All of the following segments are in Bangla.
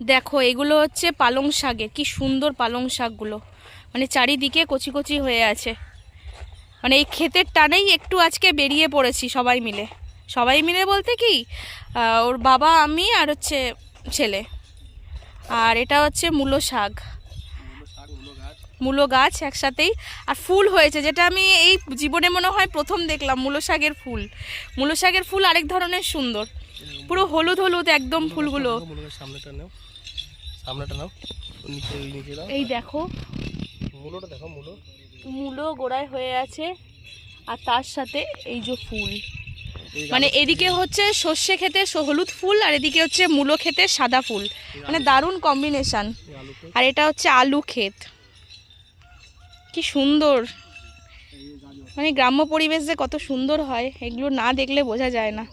দেখো, এগুলো হচ্ছে পালং শাকে। কি সুন্দর পালং শাকগুলো। মানে চারিদিকে কচি কচি হয়ে আছে। মানে এই ক্ষেতের টানেই একটু আজকে বেরিয়ে পড়েছি সবাই মিলে। সবাই মিলে বলতে কি ওর বাবা, আমি আর হচ্ছে ছেলে। আর এটা হচ্ছে মূলো শাক। মূলো গাছ একসাথেই। আর ফুল হয়েছে, যেটা আমি এই জীবনে মনে হয় প্রথম দেখলাম, মূলো শাকের ফুল। মূলো শাকের ফুল আরেক ধরনের সুন্দর। পুরো হলুদ হলুদ একদম ফুলগুলো। সামনেটা নাও। সামনেটা নাও। নিচে নিচে দাও। এই দেখো। মূলটা দেখো মূলো। মূলো গোড়ায় হয়ে আছে আর তার সাথে এই যে ফুল। মানে এদিকে হচ্ছে সর্ষে খেতে হলুদ ফুল আর এদিকে হচ্ছে মূলো খেতে সাদা ফুল। মানে দারুণ কম্বিনেশন। আর এটা হচ্ছে আলু ক্ষেত। কি সুন্দর। মানে গ্রাম্য পরিবেশ যে কত সুন্দর হয় এগুলো না দেখলে বোঝা যায় না।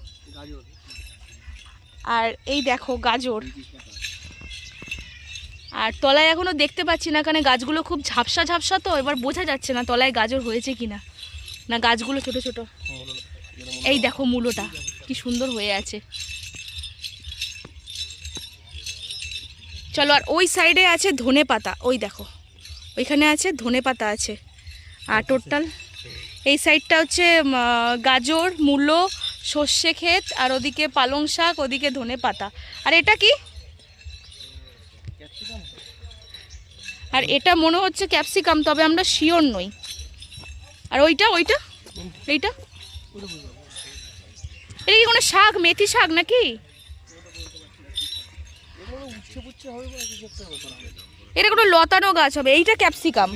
আর এই দেখো গাজর। আর তলায় এখনও দেখতে পাচ্ছি না, কারণ গাছগুলো খুব ঝাপসা ঝাপসা তো, এবার বোঝা যাচ্ছে না তলায় গাজর হয়েছে না না গাছগুলো ছোট ছোট। এই দেখো মূলোটা, কি সুন্দর হয়ে আছে। চলো আর ওই সাইডে আছে ধনে পাতা, ওই দেখো, ওইখানে আছে ধনে পাতা আছে। আর টোটাল এই সাইডটা হচ্ছে গাজর, মূলো সর্ষে ক্ষেত আর ওদিকে পালং শাক, ওদিকে ধনে পাতা। আর এটা কি? আর এটা মনে হচ্ছে ক্যাপসিকাম, তবে আমরা শিওর নই। আর ওইটা ওইটা? এইটা? এটা কি কোনো শাক, মেথি শাক নাকি? এটা কোনো লতানো গাছ হবে, এইটা ক্যাপসিকাম।